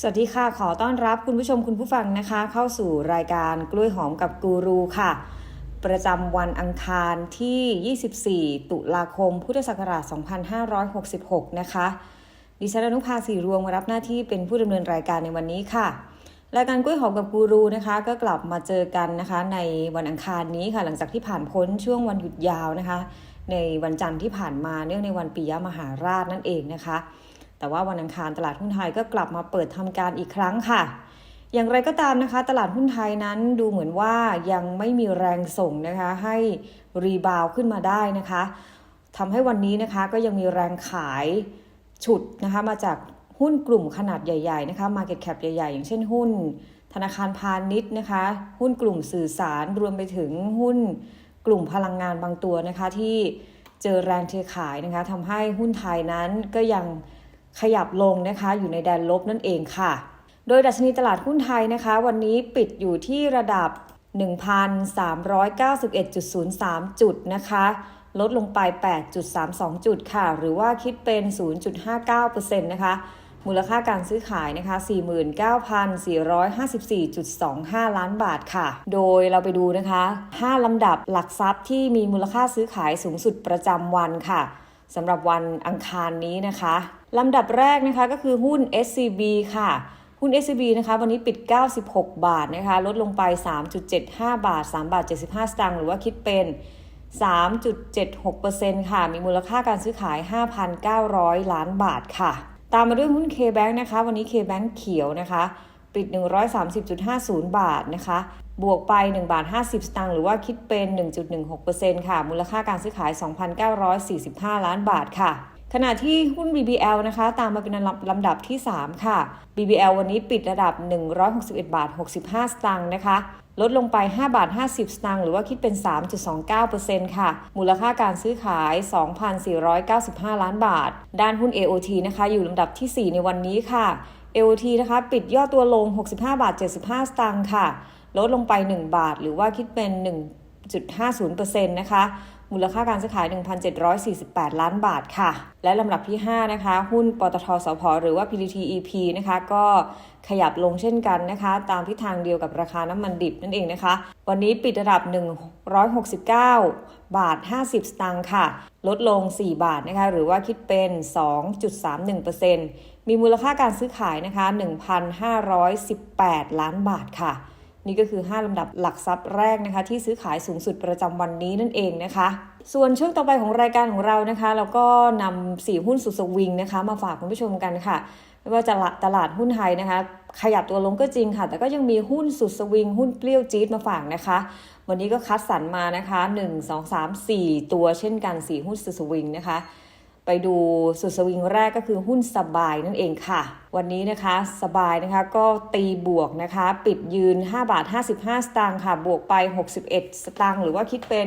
สวัสดีค่ะ ขอต้อนรับคุณผู้ชมคุณผู้ฟังนะคะ เข้าสู่รายการกล้วยหอมกับกูรูค่ะ ประจำวันอังคารที่ 24 ตุลาคม พุทธศักราช 2566 นะคะ ดิฉันอนุภาสีรวงมารับหน้าที่เป็นผู้ดำเนินรายการในวันนี้ค่ะ รายการกล้วยหอมกับกูรูนะคะ ก็กลับมาเจอกันนะคะ ในวันอังคารนี้ค่ะ หลังจากที่ผ่านพ้นช่วงวันหยุดยาวนะคะ ในวันจันทร์ที่ผ่านมาเนื่องในวันปิยมหาราชนั่นเองนะคะ แต่ว่าวันอังคารตลาดหุ้นไทยก็กลับมาเปิดทำการอีกครั้งค่ะ อย่างไรก็ตามนะคะ ตลาดหุ้นไทยนั้นดูเหมือนว่ายังไม่มีแรงส่งนะคะ ให้รีบาวขึ้นมาได้นะคะทำให้วันนี้นะคะก็ยังมีแรงขายฉุดนะคะมาจาก หุ้นกลุ่มขนาดใหญ่ๆนะคะ Market Cap ใหญ่ๆ อย่างเช่นหุ้น ธนาคารพาณิชย์นะคะ หุ้นกลุ่มสื่อสารรวมไปถึงหุ้นกลุ่มพลังงานบางตัวนะคะ ที่เจอแรงเทขายนะคะทำให้หุ้นไทยนั้นก็ยังขยับลงนะคะอยู่ในแดนลบนั่นเองค่ะ โดยดัชนีตลาดหุ้นไทยนะคะ วันนี้ปิดอยู่ที่ระดับ 1,391.03 จุดนะคะ ลดลงไป 8.32 จุดค่ะ หรือว่าคิดเป็น 0.59%นะคะ มูลค่าการซื้อขายนะคะ 49,454.25 ล้านบาทค่ะ โดยเราไปดูนะคะ 5 ลำดับหลักทรัพย์ที่มีมูลค่าซื้อขายสูงสุดประจำวันค่ะสำหรับวันอังคารนี้นะคะ ลำดับแรกนะคะก็คือหุ้น SCB ค่ะหุ้น SCB นะคะวันนี้ปิด 96 บาทนะคะ ลดลงไป 3.75 บาท 3 บาท 75 สตางค์หรือว่าคิดเป็น 3.76%ค่ะ มีมูลค่าการซื้อขาย 5,900 ล้านบาทค่ะ ตามมาด้วยหุ้น KBank นะคะ วันนี้ KBank เขียวนะคะ ปิด 130.50 บาทนะคะ บวกไป 1 บาท 50 สตางค์หรือว่าคิดเป็น 1.16%ค่ะ มูลค่าการซื้อขาย 2,945 ล้านบาทค่ะ ขณะที่หุ้น BBL นะคะ ตามมาเป็นลำดับที่ 3 ค่ะ BBL วันนี้ปิดระดับ 161 บาท 65 สตางค์นะคะ ลดลงไป 5 บาท 50 สตางค์หรือว่าคิดเป็น 3.29%ค่ะ มูลค่าการซื้อขาย 2,495 ล้านบาท ด้านหุ้น AOT นะคะ อยู่ลำดับที่ 4 ในวันนี้ค่ะ AOT นะคะปิดย่อตัวลง 65 บาท 75 สตางค์ค่ะ ลดลงไป 1 บาท หรือว่าคิดเป็น 1.50%นะคะ มูลค่าการซื้อขาย 1,748 ล้านบาทค่ะ และลำดับที่ 5 นะคะ หุ้นปตทสพหรือว่า PTTEP นะคะ ก็ขยับลงเช่นกันนะคะ ตามทิศทางเดียวกับราคาน้ำมันดิบนั่นเองนะคะ วันนี้ปิดระดับ 169 บาท 50 สตางค์ค่ะ ลดลง 4 บาทนะคะ หรือว่าคิดเป็น 2.31%มีมูลค่าการซื้อขายนะคะ 1,518 ล้านบาทค่ะ นี่ก็คือ 5 ลำดับหลักทรัพย์แรกนะคะที่ซื้อขายสูงสุดประจำวันนี้นั่นเองนะคะ ส่วนช่วงต่อไปของรายการของเรานะคะ เราก็นำสี่หุ้นสุดสวิงนะคะ มาฝากคุณผู้ชมกันค่ะไม่ว่าจะตลาดหุ้นไทยนะคะ ขยับตัวลงก็จริงค่ะ แต่ก็ยังมีหุ้นสุดสวิง หุ้นเปรี้ยวจี๊ดมาฝากนะคะ วันนี้ก็คัดสรรมานะคะ 1 2 3 4 ตัวเช่นกัน 4 หุ้นสุดสวิงนะคะ ไปดูสุดสวิงแรกก็คือหุ้นสบายนั่นเองค่ะ วันนี้นะคะสบายนะคะก็ตีบวกนะคะ ปิดยืน 5 บาท 55 สตางค์ค่ะ บวกไป 61 สตางค์หรือว่าคิดเป็น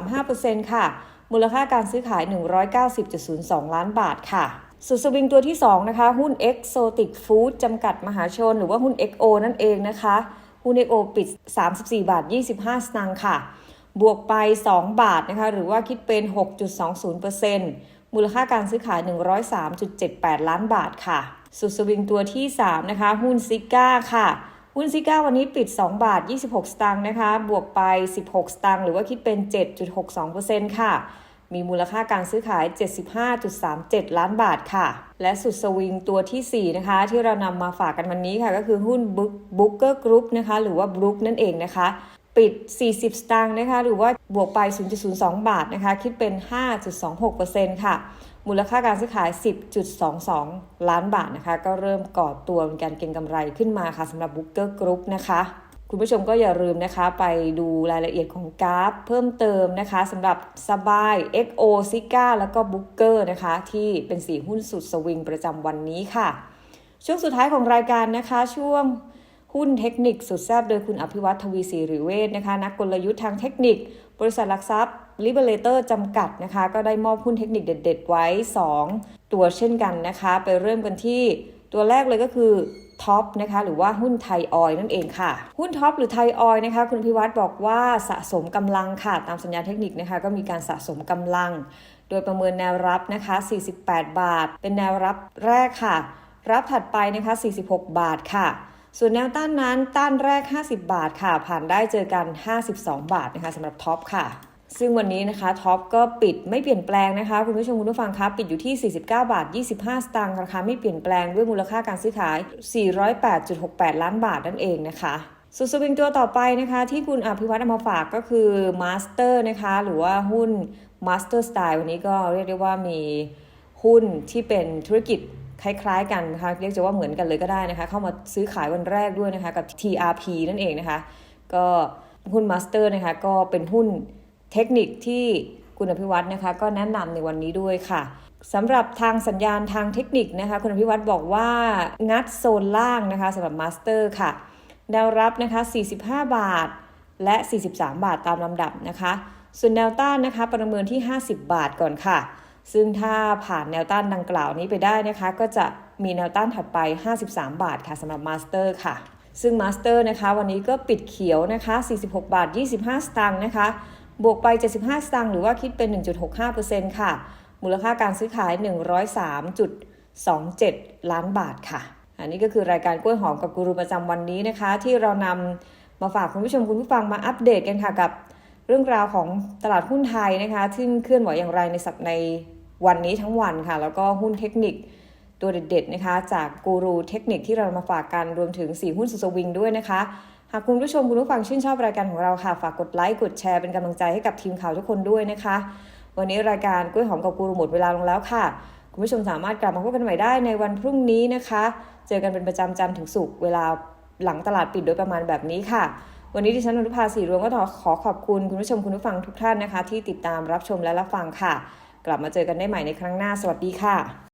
12.35%ค่ะ มูลค่าการซื้อขาย 190.02 ล้านบาทค่ะสุดสวิงตัวที่ 2 นะคะ หุ้น Exotic Food จำกัดมหาชน หรือว่าหุ้น XO นั่นเองนะคะ หุ้น XO ปิด 34 บาท 25 สตางค์ค่ะ บวกไป 2 บาทนะคะหรือว่าคิดเป็น 6.20%มูลค่าการซื้อขาย 103.78 ล้านบาทค่ะ สุดสวิงตัวที่ 3 นะคะ หุ้นซิก้าค่ะ หุ้นซิก้าวันนี้ปิด 2 บาท 26 สตางค์นะคะบวกไป 16 สตางค์หรือว่าคิดเป็น 7.62%ค่ะมีมูลค่าการซื้อขาย 75.37 ล้านบาทค่ะ และสุดสวิงตัวทีสี่4 นะคะ ที่เรานำมาฝากกันวันนี้ค่ะ ก็คือหุ้นบุ๊กเกอร์กรุ๊ปนะคะ หรือว่าบ o ุ k นั่นเองนะคะ ปิด 40 สตางค์นะคะ หรือว่าบวกไป 0.02 บาทนะคะ คิดเป็น 5.26%ค่ะ มูลค่าการซื้อขาย 10.22 ล้านบาทนะคะ ก็เริ่มก่อตัวเป็นการเก็งกำไรขึ้นมาค่ะสำหรับบุ๊กเกอร์กรุ๊ปนะคะ คุณผู้ชมก็อย่าลืมนะคะ ไปดูรายละเอียดของกราฟเพิ่มเติมนะคะสำหรับสบาย XO ซิก้าแล้วก็บุ๊กเกอร์นะคะ ที่เป็นสีหุ้นสุดสวิงประจำวันนี้ค่ะ ช่วงสุดท้ายของรายการนะคะช่วง หุ้นเทคนิคสุดแซ่บโดยคุณอภิวัตทวีศรีหรือเวทนะคะนักกลยุทธ์ทางเทคนิค บริษัทหลักทรัพย์ Liberator จำกัดนะคะ ก็ได้มอบหุ้นเทคนิคเด็ด ๆ ไว้ 2 ตัวเช่นกันนะคะ ไปเริ่มกันที่ตัวแรกเลยก็คือท็อปนะคะหรือว่าหุ้นไทยออยนั่นเองค่ะ หุ้นท็อปหรือไทยออยนะคะ คุณพิวัตรบอกว่าสะสมกำลังค่ะ ตามสัญญาเทคนิคนะคะ ก็มีการสะสมกำลัง โดยประเมินแนวรับนะคะ 48 บาท เป็นแนวรับแรกค่ะ รับถัดไปนะคะ 46 บาทค่ะ ส่วนแนวต้านนั้นต้านแรก 50 บาทค่ะ ผ่านได้เจอกัน 52 บาทนะคะสำหรับท็อปค่ะซึ่งวันนี้นะคะท็อปก็ปิดไม่เปลี่ยนแปลงนะคะคุณผู้ชมคุณผู้ฟังคะปิดอยู่ที่ 49 บาท 25 สตางค์ราคาไม่เปลี่ยนแปลงด้วยมูลค่าการซื้อขาย 408.68 ล้านบาทนั่นเองนะคะส่วนสวิงตัวต่อไปนะคะ ที่คุณอภิวัตรเอามาฝากก็คือมาสเตอร์นะคะ หรือว่าหุ้น Master Style วันนี้ก็เรียกได้ว่ามีหุ้นที่เป็นธุรกิจ คล้ายๆกันนะคะเรียกจะว่าเหมือนกันเลยก็ได้นะคะเข้ามาซื้อขายวันแรกด้วยนะคะกับ TRP นั่นเองนะคะก็หุ้น Master นะคะก็เป็นหุ้นเทคนิคที่คุณอภิวัตรนะคะก็แนะนำในวันนี้ด้วยค่ะสำหรับทางสัญญาณทางเทคนิคนะคะคุณอภิวัตรบอกว่างัดโซนล่างนะคะสำหรับ Master ค่ะแนวรับนะคะ 45 บาท และ 43 บาทตามลำดับนะคะ ส่วนแนวต้านนะคะ ประเมินที่ 50 บาทก่อนค่ะ ซึ่งถ้าผ่านแนวต้านดังกล่าวนี้ไปได้นะคะ ก็จะมีแนวต้านถัดไป 53 บาทค่ะสำหรับมาสเตอร์ค่ะ ซึ่งมาสเตอร์นะคะ วันนี้ก็ปิดเขียวนะคะ 46 บาท 25 สตางค์นะคะ บวกไป 75 สตางค์หรือว่าคิดเป็น 1.65%ค่ะ มูลค่าการซื้อขาย 103.27 ล้านบาทค่ะ อันนี้ก็คือรายการกล้วยหอมกับกูรูประจำวันนี้นะคะ ที่เรานำมาฝากคุณผู้ชมคุณผู้ฟังมาอัปเดตกันค่ะกับ รื่องราวของตลาดหุ้นไทยนะคะซึ่งเคลื่อนไหวอย่างไรในสัปในวันนี้ทั้งวันค่ะ แล้วก็หุ้นเทคนิคตัวเด็ดๆนะคะ จากกูรูเทคนิคที่เรามาฝากกันรวมถึง 4 หุ้นสุดสวิงด้วยนะคะ หากคุณผู้ชมคุณผู้ฟังชื่นชอบรายการของเราค่ะ ฝากกดไลค์กดแชร์เป็นกำลังใจให้กับทีมข่าวทุกคนด้วยนะคะ วันนี้รายการกล้วยหอมกับกูรูหมดเวลาลงแล้วค่ะ คุณผู้ชมสามารถกลับมาพบกันใหม่ได้ในวันพรุ่งนี้นะคะ เจอกันเป็นประจำจันทร์ถึงศุกร์เวลาหลังตลาดปิดโดยประมาณแบบนี้ค่ะ วันนี้ดิฉันอนุภาสีรวงก็ขอขอบคุณคุณผู้ชมคุณผู้ฟังทุกท่านนะคะ ที่ติดตามรับชมและรับฟังค่ะ กลับมาเจอกันได้ใหม่ในครั้งหน้าสวัสดีค่ะ